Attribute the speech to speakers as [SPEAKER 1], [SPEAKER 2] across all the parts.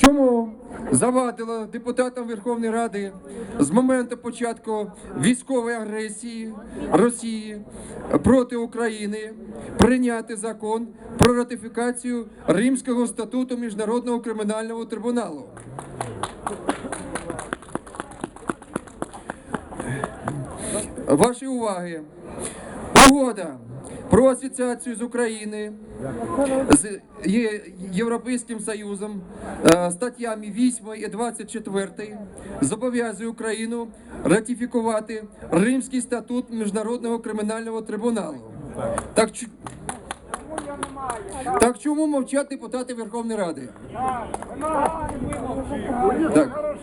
[SPEAKER 1] Чому завадило депутатам Верховної Ради з моменту початку військової агресії Росії проти України прийняти закон про ратифікацію Римського статуту Міжнародного кримінального трибуналу? Ваші уваги. Угода про асоціацію з України з Європейським Союзом е, статтями 8 і 24 зобов'язує Україну ратифікувати Римський статут Міжнародного кримінального трибуналу. Так, так чому мовчать депутати Верховної Ради? Так.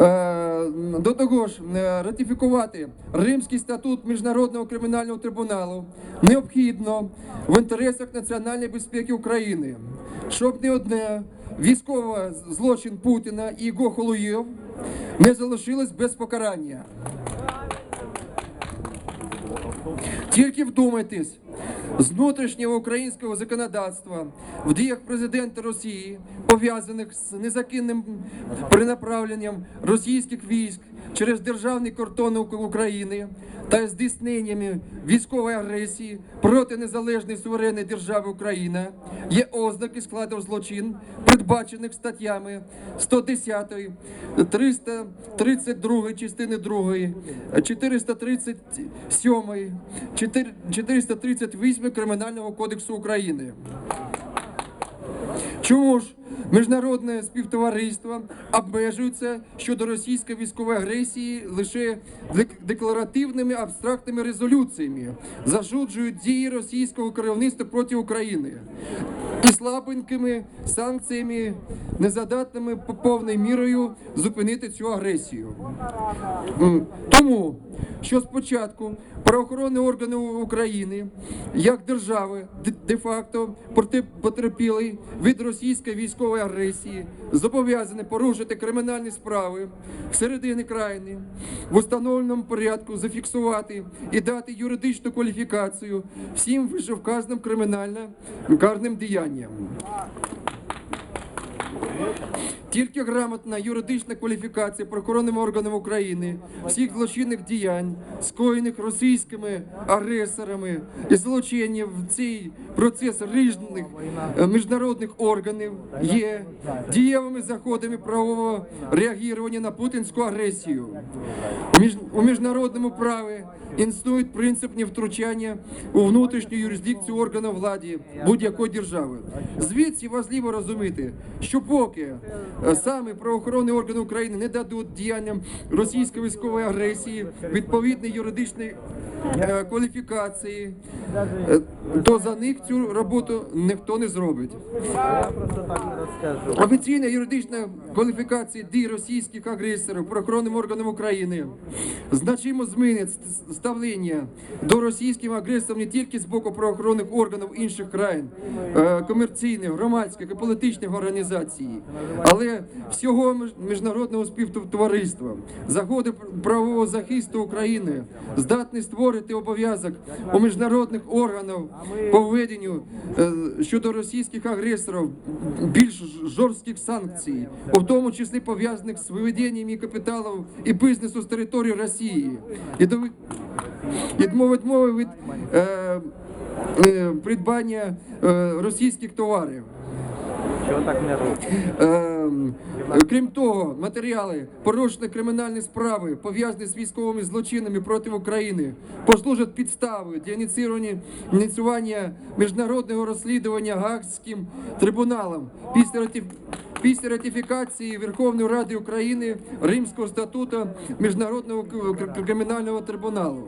[SPEAKER 1] Е, До того ж, е, ратифікувати Римський статут Міжнародного кримінального трибуналу необхідно в інтересах національної безпеки України, щоб не одне військовий злочин Путіна і його холуїв не залишилось без покарання. Тільки вдумайтесь, з внутрішнього українського законодавства в діях президента Росії, пов'язаних з незаконним перенаправленням російських військ через державний кордон України та здійсненнями військової агресії проти незалежної суверенної держави Україна, є ознаки складу злочин, передбачених статтями 110, 332 частини 2, 437, 4- 438 Кримінального кодексу України. Чому ж міжнародне співтовариство обмежується щодо російської військової агресії лише декларативними абстрактними резолюціями, зажуджують дії російського керівництва проти України і слабенькими санкціями, незадатними по повною мірою зупинити цю агресію? Тому, що спочатку правоохоронні органи України, як держави, де-факто проти- потерпіли від російської військової агресії, зобов'язані порушити кримінальні справи всередині країни, в установленому порядку зафіксувати і дати юридичну кваліфікацію всім вищевказаним кримінально-карним діянням. Тільки грамотна юридична кваліфікація правоохоронними органами України всіх злочинних діянь, скоєних російськими агресорами і злочинів в цей процес різних е, міжнародних органів є дієвими заходами правового реагування на путінську агресію. У міжнародному праві існує принцип невтручання у внутрішню юрисдикцію органів влади будь-якої держави. Звідси важливо розуміти, що поки е, саме правоохоронні органи України не дадуть діянням російської військової агресії відповідної юридичної е, кваліфікації, е, то за них цю роботу ніхто не зробить. Офіційна юридична кваліфікація дій російських агресорів правоохоронним органам України значимо змінить ставлення до російських агресорів не тільки з боку правоохоронних органів інших країн, е, комерційних, громадських і політичних організацій, але всього міжнародного співтовариства. Загоди правового захисту України здатні створити обов'язок у міжнародних органів по введенню е, щодо російських агресорів більш жорстких санкцій, у тому числі пов'язаних з виведенням і капіталів і бізнесу з території Росії, і до відмови відмови від е, е, придбання е, російських товарів. Ем, Крім того, матеріали порушені кримінальні справи, пов'язані з військовими злочинами проти України, послужать підставою для ініціювання, ініціювання міжнародного розслідування Гаагським трибуналом після ратиф... Після ратифікації Верховної Ради України Римського статуту Міжнародного кримінального трибуналу.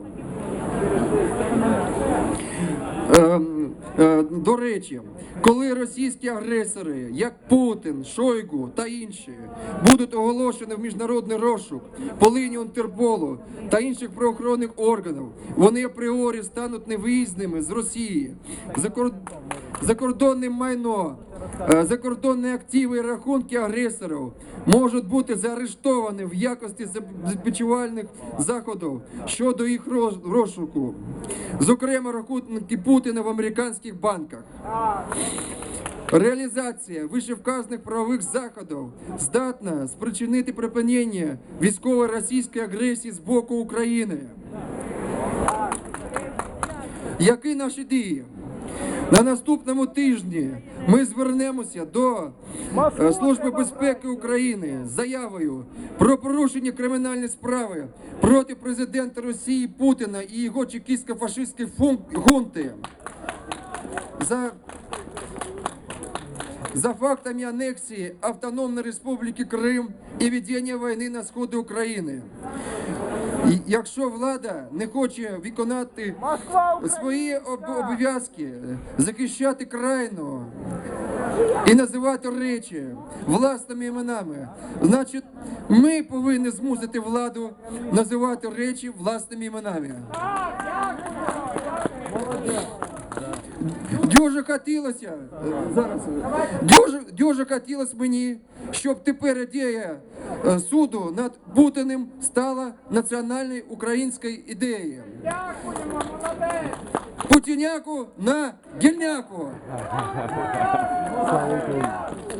[SPEAKER 1] Ем, е, До речі, коли російські агресори, як Путін, Шойгу та інші, будуть оголошені в міжнародний розшук по лінії Інтерполу та інших правоохоронних органів, вони апріорі стануть невиїзними з Росії. Закордонне майно, закордонні активи і рахунки агресорів можуть бути заарештовані в якості забезпечувальних заходів щодо їх розшуку. Зокрема, рахунки Путіна в американських банках. Реалізація вищевказаних правових заходів здатна спричинити припинення військової російської агресії з боку України. Які наші дії? На наступному тижні ми звернемося до е, Служби безпеки України з заявою про порушення кримінальної справи проти президента Росії Путіна і його чекістсько-фашистської хунти за за фактами анексії Автономної Республіки Крим і ведення війни на сході України. Якщо влада не хоче виконати свої обов'язки, захищати крайну і називати речі власними іменами, значить, ми повинні змусити владу називати речі власними іменами. Дуже хотілося зараз. Дуже, дуже хотілося мені, щоб тепер ідея е, суду над Путіним стала національною українською ідеєю. Путіняку на гільняку.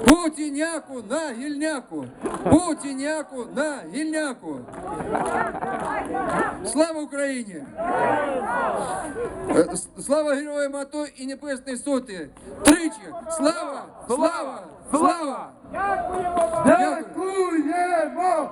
[SPEAKER 1] Путіняку на гільняку. Путіняку на гільняку. Слава Україні! Е, Слава героям АТО і Небесної Соти! Тричі! Слава! Слава! Слава! Дякуємо!
[SPEAKER 2] Дякуємо!